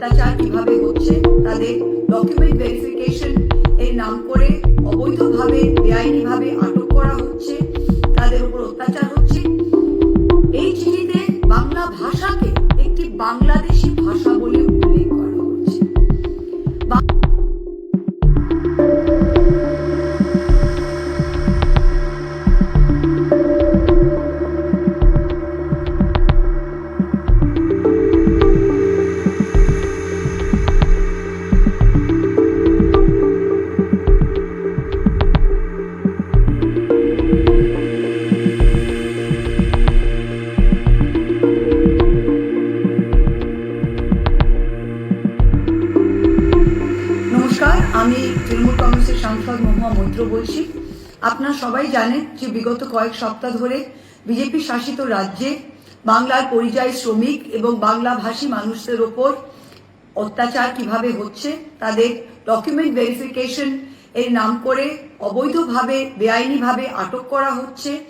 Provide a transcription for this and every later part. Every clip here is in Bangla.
অত্যাচার কীভাবে হচ্ছে তাদের ডকুমেন্ট ভেরিফিকেশন এর নাম করে অবৈধভাবে, বেআইনিভাবে আটক করা হচ্ছে, তাদের উপর অত্যাচার হচ্ছে। এই চিঠিতে বাংলা ভাষাকে একটি বাংলাদেশি ভাষা বলে আমি তৃণমূল কংগ্রেসের সাংসদ মহুয়া মৈত্র বলছি। আপনারা সবাই জানেন যে বিগত কয়েক সপ্তাহ ধরে বিজেপি শাসিত রাজ্যে বাংলার পরিযায়ী শ্রমিক এবং বাংলা ভাষী মানুষদের ওপর অত্যাচার কীভাবে হচ্ছে, তাদের ডকুমেন্ট ভেরিফিকেশন এর নাম করে অবৈধভাবে, বেআইনিভাবে আটক করা হচ্ছে,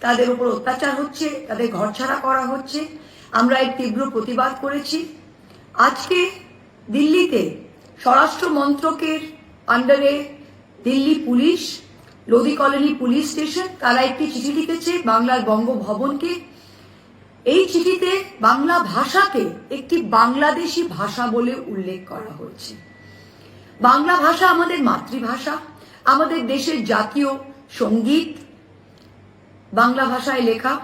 তাদের উপর অত্যাচার হচ্ছে, তাদের ঘরছাড়া করা হচ্ছে। আমরা এর তীব্র প্রতিবাদ করেছি। আজকে দিল্লিতে স্বরাষ্ট্র মন্ত্রকের আন্ডারে Delhi police Lodi colony police station তারা একটি চিঠি লিখেছে বাংলার বঙ্গভবনকে। এই চিঠিতে বাংলা ভাষাকে একটি বাংলাদেশি ভাষা বলে উল্লেখ করা হয়েছে। বাংলা ভাষা আমাদের মাতৃভাষা, আমাদের দেশের জাতীয় সংগীত। বাংলা ভাষায় লেখা,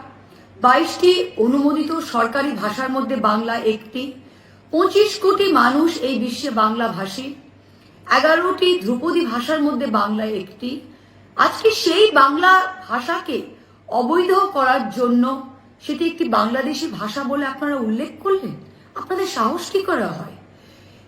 বাইশটি অনুমোদিত সরকারি ভাষার মধ্যে বাংলা একটি। পঁচিশ কোটি মানুষ এই বিশ্বে বাংলা ভাষী এগারোটি ধ্রুপদী ভাষার মধ্যে বাংলা একটি। আজকে সেই বাংলা ভাষাকে অবৈধ করার জন্য সেটি একটি বাংলাদেশি ভাষা বলে আপনারা উল্লেখ করলেন? আপনাদের সাহস কি করা হয়?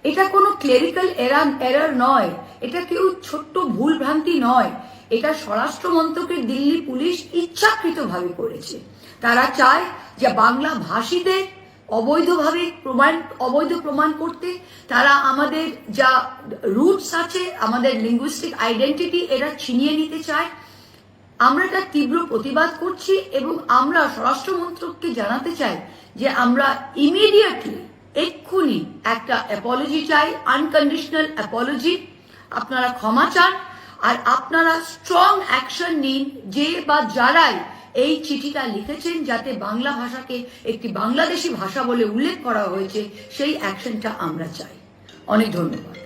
এটা কোনো ক্লেরিক্যাল এরার এরার নয়। এটা কেউ ছোট্ট ভুল ভ্রান্তি নয়। এটা স্বরাষ্ট্র মন্ত্রকের দিল্লি পুলিশ ইচ্ছাকৃতভাবে করেছে। তারা চায় যে বাংলা ভাষীদের অবৈধভাবে প্রমাণ, অবৈধ প্রমাণ করতে তারা আমাদের যা রুটস আছে, আমাদের লিঙ্গুইস্টিক আইডেন্টিটি এরা ছিনিয়ে নিতে চায়। আমরা তার তীব্র প্রতিবাদ করছি এবং আমরা স্বরাষ্ট্র মন্ত্রককে জানাতে চাই যে আমরা ইমিডিয়েটলি এক্ষুনি একটা অ্যাপলজি চাই আনকন্ডিশনাল অ্যাপলজি আপনারা ক্ষমা চান আর আপনারা স্ট্রং অ্যাকশন নিন, যে বা যারাই এই চিঠিটা লিখেছেন যাতে বাংলা ভাষাকে একটি বাংলাদেশি ভাষা বলে উল্লেখ করা হয়েছে, সেই অ্যাকশনটা আমরা চাই। অনেক ধন্যবাদ।